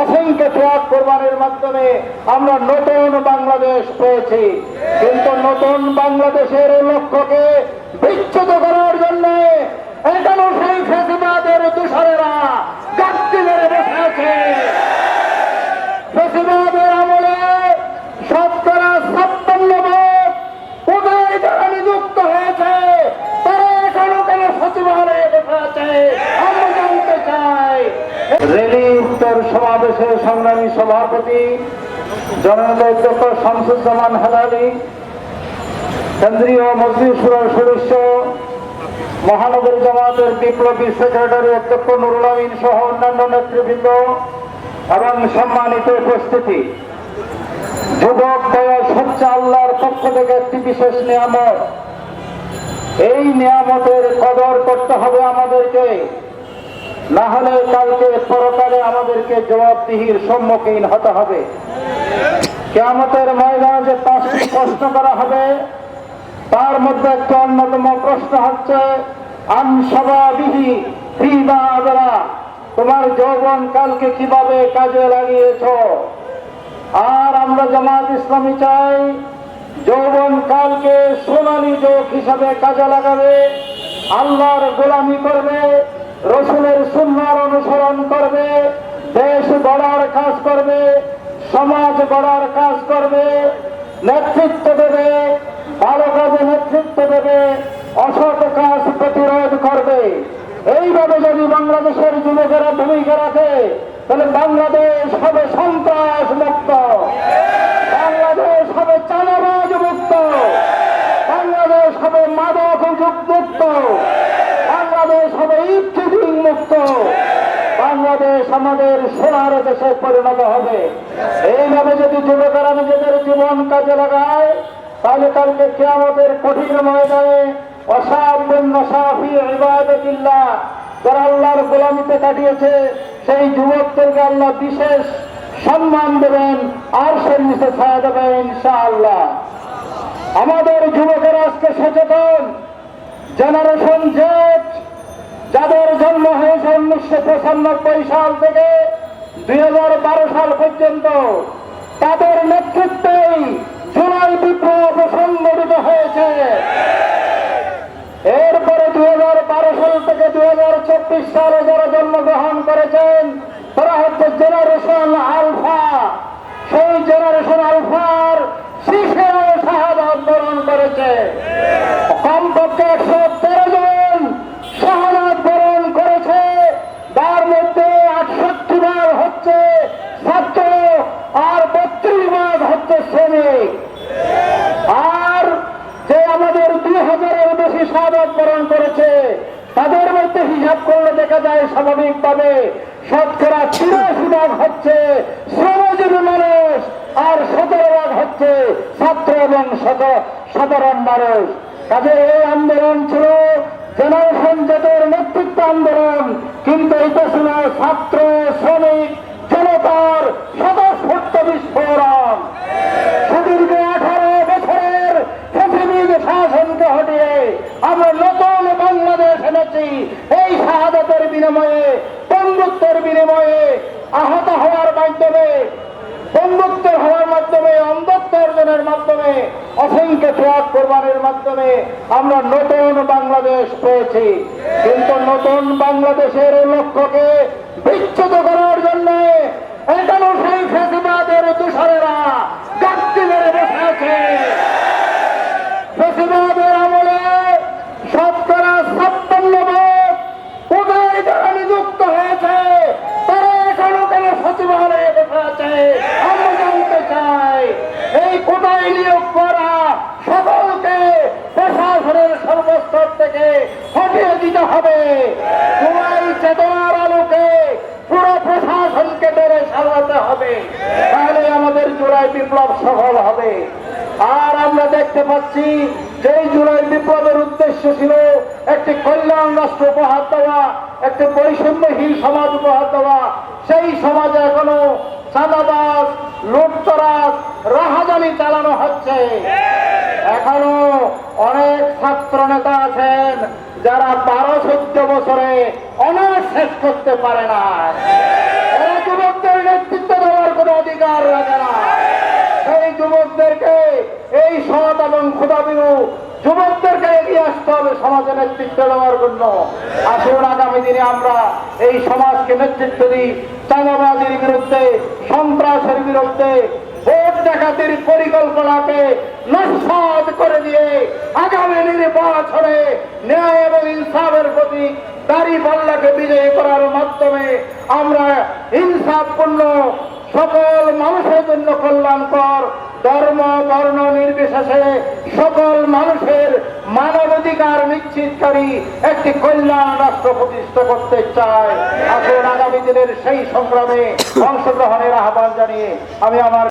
অসংখ্য ত্যাগ কোরবানির মাধ্যমে আমরা নতুন বাংলাদেশ পেয়েছি। কিন্তু নতুন বাংলাদেশের লক্ষ্যকে বিচ্ছুত করার জন্য এটা সেই উত্তর সমাবেশের সংগ্রামী সভাপতি জননেতা অধ্যক্ষ শামসুজ্জামান হেলালি, কেন্দ্রীয় সদস্য, মহানগর জামাতের বিপ্লবী সেক্রেটারি অধ্যক্ষ নুরুল আমিন সহ অন্যান্য নেতৃবৃন্দ এবং সম্মানিত উপস্থিতি। যুবক বয়স হচ্ছে আল্লাহর পক্ষ থেকে একটি বিশেষ নিয়ামত। এই নিয়ামতের কদর করতে হবে আমাদেরকে। না হলে কালকে পরকালে আমাদেরকে জবাবদিহির সম্মুখীন হতে হবে। কেয়ামতের ময়দানে যে পাঁচটি প্রশ্ন করা হবে। তার মধ্যে একটা অন্যতম প্রশ্ন হচ্ছে তোমার যৌবন কালকে কীভাবে কাজে লাগিয়েছ? আর আমরা জামাত ইসলামী চাই, যৌবন কালকে সোনালী যোগ হিসাবে কাজে লাগাবে, আল্লাহর গোলামি করবে, রসুলের গড়ার কাজ করবে, নেতৃত্ব দেবে, ভালো কাজে নেতৃত্ব দেবে, অসৎ কাজ প্রতিরোধ করবে। এইভাবে যদি বাংলাদেশের যুবকেরা ভূমিকা রাখে, তাহলে বাংলাদেশ হবে সন্ত্রাস মুক্ত বাংলাদেশ হবে চাঁদাবাজ মুক্ত বাংলাদেশ হবে মাদক মুক্ত। আমাদের সোনার দেশে পরিণত হবে। এইভাবে যদি যুবকেরা নিজেদের জীবন কাজে লাগায়, তাহলে কালকে কেয়ামতের কঠিন ময়দানে যারা কাটিয়েছে, সেই যুবকদেরকে আল্লাহ বিশেষ সম্মান দেবেন, আর সে নিচে ছায়া দেবেন, ইনশাআল্লাহ। আমাদের যুবকেরা আজকে সচেতন। জেনারেশন জেট যাদের জন্ম হয়েছে উনিশশো পঁচানব্বই সাল থেকে দুই হাজার বারো সাল পর্যন্ত, তাদের নেতৃত্বেই জুলাই বিপ্লব সংগঠিত হয়েছে। এরপরে দুই হাজার বারো সাল থেকে দুই হাজার চব্বিশ সালে যারা জন্মগ্রহণ করেছেন, তারা হচ্ছে জেনারেশন আলফা সেই জেনারেশন আলফার শিশেও শাহাদ বরণ করেছে কমপক্ষে একশো তেরো জন শাহাদ বরণ করেছে তার মধ্যে আটষট্টি বার হচ্ছে ছাত্র আর বত্রিশ বার হচ্ছে শ্রমিক আর যে আমাদের দুই হাজারের বেশি শাহাদ বরণ করেছে। তাদের মধ্যে হিসাব করলে দেখা যায় স্বাভাবিকভাবে শতকরা তিরাশি ভাগ হচ্ছে শ্রমজীবী মানুষ আর সতেরো ভাগ হচ্ছে ছাত্র এবং সাধারণ মানুষ। কাজে এই আন্দোলন ছিল জেনারেশন জেটের নেতৃত্ব আন্দোলন। এনেছি এই শাহাদতের বিনিময়ে, বন্ধুত্বের বিনিময়ে আহত হওয়ার মাধ্যমে বন্ধুত্বের হওয়ার মাধ্যমে, অন্ধত্ব অর্জনের মাধ্যমে, অসংখ্য ত্যাগ করবারের মাধ্যমে আমরা নতুন বাংলাদেশ পেয়েছি। কিন্তু নতুন বাংলাদেশের লক্ষ্যকে বিচ্ছুত করার জন্য এখনও সেই ফেসিবাদের তুষারেরা গাছটি মেরে বসে আছে ফেসিবাদের আমলে শতকরা ছাপ্পান্ন ভাগ কোথায় যারা নিযুক্ত হয়েছে তারা এখনও কেন সচিবালয়ে বসে আছে আমরা জানতে চাই এই কোটায় নিয়োগ করা সকলকে প্রশাসনের সর্বস্তর থেকে হটিয়ে দিতে হবে তোমার চেতনার আলোকে পুরো প্রশাসনকে ধরে সাজাতে হবে তাহলে জোড়ায় বিপ্লব সফল হবে। আর আমরা দেখতে পাচ্ছি যে জুলাই বিপ্লবের উদ্দেশ্য ছিল একটি কল্যাণ রাষ্ট্র উপহার দেওয়া, একটি বৈষম্যহীন সমাজ উপহার দেওয়া। সেই সমাজে এখনও চাঁদাবাজ, লুটতরাজ রাহাজানি চালানো হচ্ছে। এখনও অনেক ছাত্র নেতা আছেন যারা বারো চোদ্দ বছরে অনার্স শেষ করতে পারে না। সৎ এবং ক্ষুদাবিরু যুবকদেরকে এগিয়ে আসতে হবে, সমাজে নেতৃত্ব দেওয়ার জন্য। আসুন আগামী দিনে আমরা এই সমাজকে নেতৃত্ব দিই। চাঁদাবাজির বিরুদ্ধে, সন্ত্রাসের বিরুদ্ধে, ভোট ডাকাতির পরিকল্পনাকে নস্বাদ করে দিয়ে আগামী নির্বাচনে ন্যায় এবং ইনসাফের প্রতি দাড়ি পাল্লাকে বিজয়ী করার মাধ্যমে আমরা ইনসাফপূর্ণ সকল মানুষের জন্য কল্যাণকর, ধর্ম, বর্ণ নির্বিশেষে সকল মানুষের মানবাধিকার নিশ্চিতকারী একটি কল্যাণ রাষ্ট্র প্রতিষ্ঠা করতে চায় আসলে আগামী দিনের সেই সংগ্রামে অংশগ্রহণের আহ্বান জানিয়ে আমি আমার